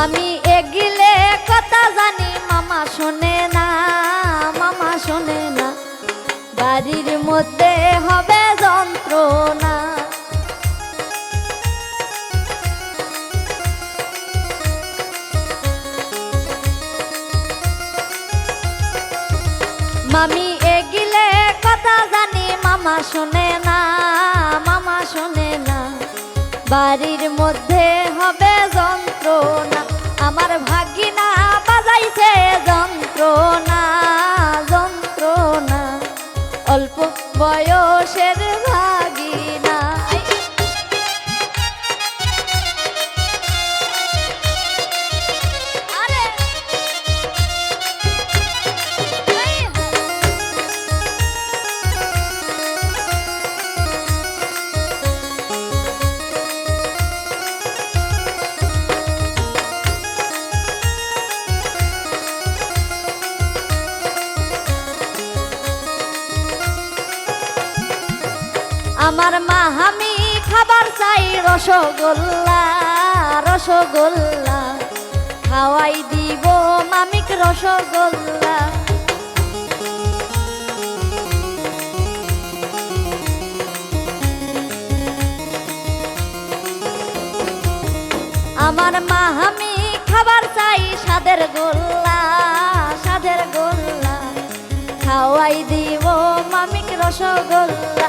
মামি এগিলে কথা জানি, মামা শোনে না, মামা শোনে না। বাড়ির মধ্যে হবে যন্ত্রণা। মামি এগিলে কথা জানি, মামা শোনে না, মামা শোনে না। বাড়ির মধ্যে হবে যন্ত্রণা। আমার ভাগিনা আমার মা, আমি খাবার চাই রসগোল্লা রসগোল্লা। খাওয়াই দিব মামিক রসগোল্লা। আমার মা, আমি খাবার চাই সাদের গোল্লা সাদের গোল্লা। খাওয়াই দিব মামিক রসগোল্লা।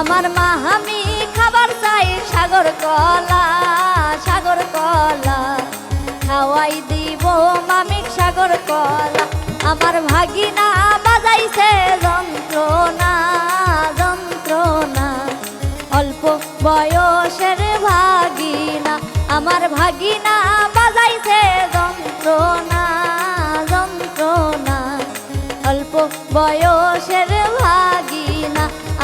আমার মা, আমি খাবার চাই সাগর কলা সাগর কলা। খাওয়াই দিব মামিক সাগর কলা। আমার ভাগিনা বাজাইছে যন্ত্রণা যন্ত্রণা। অল্প বয়সের ভাগিনা, আমার ভাগিনা বাজাইছে যন্ত্রণা যন্ত্রণা। অল্প ভাগিনা